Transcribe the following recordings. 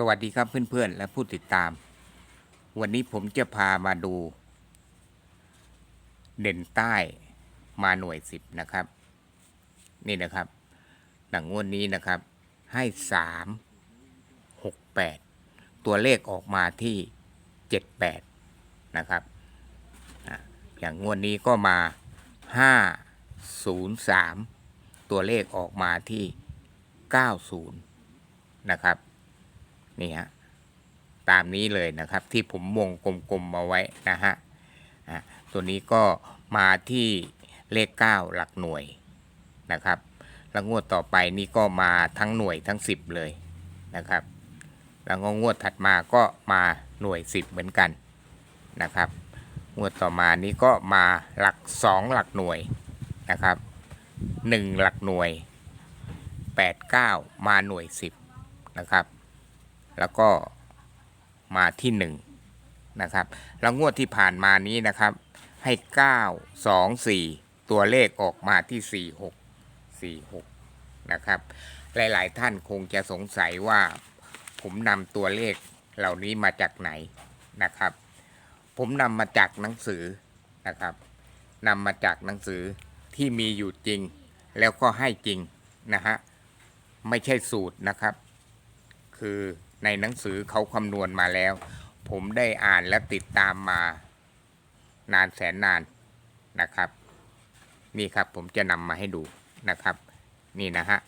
สวัสดีครับเพื่อนๆ และผู้ติดตาม วันนี้ผมจะพามาดู เด่นใต้มาหน่วยสิบนะครับ นี่นะครับ หนังงวดนี้นะครับ ให้สามหกแปดตัวเลขออกมาที่เจ็ดแปดนะครับอะอย่างงวดนี้ก็มาห้าศูนย์สามตัวเลขออกมาที่เก้าศูนย์นะครับ นี่ฮะตามนี้เลยนะครับที่ผมวงกลมๆมาไว้นะฮะตัวนี้ก็มาที่เลข 9 หลักหน่วยนะครับแล้วงวดต่อไปนี่ก็มาทั้งหน่วยทั้ง 10 เลยนะครับ แล้วก็งวดถัดมาก็มาหน่วย 10 เหมือนกันนะครับ งวดต่อมานี้ก็มาหลัก 2 หลักหน่วยนะครับ 1 หลักหน่วย 8 9 มาหน่วย 10 นะครับ แล้วก็มาที่หนึ่งนะครับแล้วงวดที่ผ่านมานี้นะครับ ให้ 9 2 4 ตัวเลขออกมาที่ 4 6 4 6 นะครับ หลาย ๆ ท่านคงจะสงสัยว่าผมนำตัวเลขเหล่านี้มาจากไหนนะครับ ผมนำมาจากหนังสือนะครับนำมาจากหนังสือที่มีอยู่จริง แล้วก็ให้จริงนะฮะไม่ใช่สูตรนะครับ คือ ในหนังสือเขาคำนวณมาแล้ว ผมได้อ่านและติดตามมา นานแสนนานนะครับ นี่ครับผมจะนำมาให้ดูนะครับ นี่นะฮะ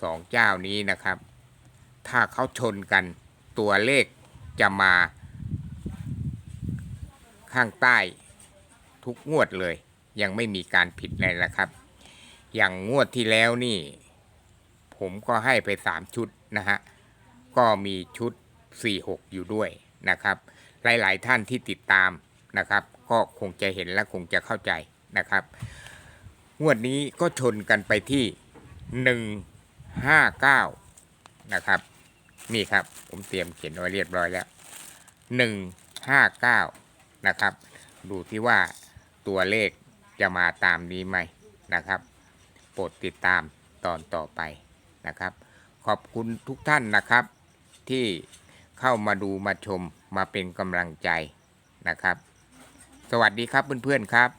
สองเจ้านี้นะครับ ถ้าเขาชนกันตัวเลขจะมาข้างใต้ทุกงวดเลย ยังไม่มีการผิดเลยนะครับ อย่างงวดที่แล้วนี่ ผมก็ให้ไปสามชุดนะฮะ ก็มีชุด 46 อยู่ด้วยนะครับ หลายๆท่านที่ติดตามนะครับ ก็คงจะเห็นและคงจะเข้าใจนะครับ งวดนี้ก็ชนกันไปที่ 159 นะครับ นี่ครับผมเตรียมเขียนไว้เรียบร้อยแล้ว 159 นะครับ ดูที่ว่าตัวเลขจะมาตามนี้ไหมนะครับ โปรดติดตามตอนต่อไปนะครับ ขอบคุณทุกท่านนะครับ ที่เข้ามาดูมาชมมาเป็นกำลังใจนะครับ สวัสดีครับเพื่อนๆครับ